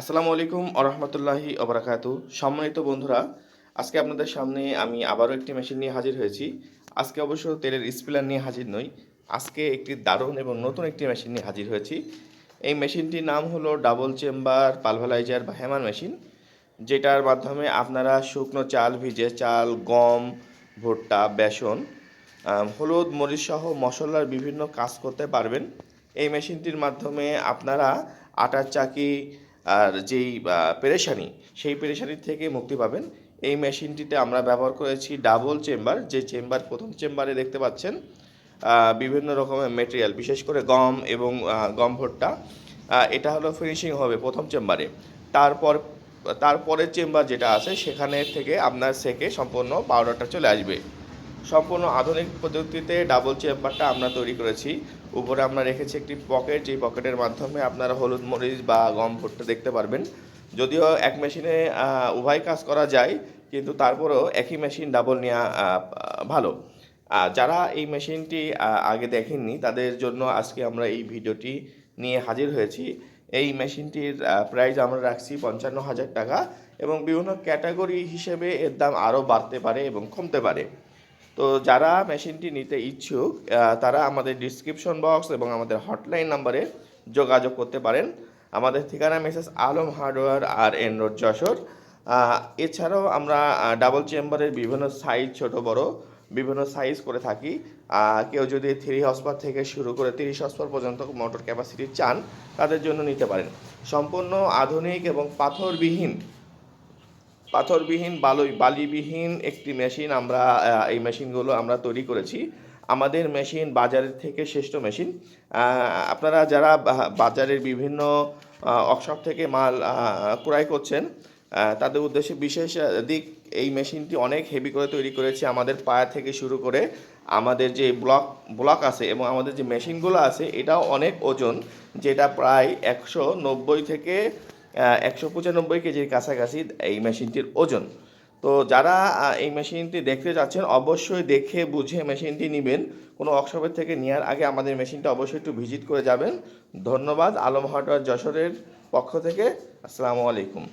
আসসালামু আলাইকুম আরহামতুল্লাহি অবরাকাতু সম্মানিত বন্ধুরা, আজকে আপনাদের সামনে আমি আবারও একটি মেশিন নিয়ে হাজির হয়েছি। আজকে অবশ্য তেলের স্পিলার নিয়ে হাজির নই, আজকে একটি দারুণ এবং নতুন একটি মেশিন নিয়ে হাজির হয়েছি। এই মেশিনটির নাম হলো ডাবল চেম্বার পালভালাইজার বা হ্যামার মেশিন যেটার মাধ্যমে আপনারা শুকনো চাল, ভিজে চাল, গম, ভুট্টা, বেসন হলুদ, মরিচ সহ মশলার বিভিন্ন কাজ করতে পারবেন। এই মেশিনটির মাধ্যমে আপনারা আটার চাকি আর যেই পেরেশানি, সেই পেরেশানির থেকে মুক্তি পাবেন। এই মেশিনটিতে আমরা ব্যবহার করেছি ডাবল চেম্বার যে চেম্বার প্রথম চেম্বারে দেখতে পাচ্ছেন বিভিন্ন রকমের মেটেরিয়াল বিশেষ করে গম এবং গম ভুট্টা। এটা হলো ফিনিশিং হবে প্রথম চেম্বারে তারপর, তারপরের চেম্বার যেটা আছে সেখানে থেকে আপনার সেকে সম্পূর্ণ পাউডারটা চলে আসবে। সম্পূর্ণ আধুনিক পদ্ধতিতে ডাবল চেম্বারটা আমরা তৈরি করেছি। উপরে আমরা রেখেছি একটি পকেট যেই পকেটের মাধ্যমে আপনারা হলুদ, মরিচ বা গম ভুট্টা দেখতে পারবেন। যদিও এক মেশিনে উভয় কাজ করা যায়, কিন্তু তারপরেও একই মেশিন ডাবল নেওয়া ভালো। যারা এই মেশিনটি আগে দেখেননি, তাদের জন্য আজকে আমরা এই ভিডিওটি নিয়ে হাজির হয়েছি। এই মেশিনটির প্রাইস আমরা রাখছি পঞ্চান্ন হাজার টাকা এবং বিভিন্ন ক্যাটাগরি হিসেবে এর দাম আরও বাড়তে পারে এবং কমতে পারে। তো যারা মেশিনটি নিতে ইচ্ছুক তারা আমাদের ডিসক্রিপশন বক্স এবং আমাদের হটলাইন নাম্বারে যোগাযোগ করতে পারেন। আমাদের ঠিকানা message Alam hardware R N road Jashore. এছাড়াও আমরা ডাবল চেম্বারের বিভিন্ন সাইজ ছোট বড়, বিভিন্ন সাইজ করে থাকি। কেউ যদি থ্রি হসপার থেকে শুরু করে তিরিশ হসপার পর্যন্ত মোটর ক্যাপাসিটি চান, তাদের জন্য নিতে পারেন। সম্পূর্ণ আধুনিক এবং পাথরবিহীন পাথরবিহীন, বালুই, বালিবিহীন একটি মেশিন আমরা এই মেশিনগুলো আমরা তৈরি করেছি। আমাদের মেশিন বাজারের থেকে শ্রেষ্ঠ মেশিন। আপনারা যারা বাজারের বিভিন্ন ওয়ার্কশপ থেকে মাল ক্রয় করছেন তাদের উদ্দেশ্যে বিশেষ দিক, এই মেশিনটি অনেক হেভি করে তৈরি করেছি আমাদের পায়া থেকে শুরু করে আমাদের যে ব্লক ব্লক আছে এবং আমাদের যে মেশিনগুলো আছে, এটাও অনেক ওজন, যেটা প্রায় একশো নব্বই থেকে একশো পঁচানব্বই কেজির কাছাকাছি এই মেশিনটির ওজন। তো যারা এই মেশিনটি দেখতে যাচ্ছেন অবশ্যই দেখে বুঝে মেশিনটি নেবেন। কোনো ওয়ার্কশপের থেকে নেওয়ার আগে আমাদের মেশিনটা অবশ্যই একটু ভিজিট করে যাবেন। ধন্যবাদ, আলম হার্ডওয়ার যশোরের পক্ষ থেকে। আসসালামু আলাইকুম।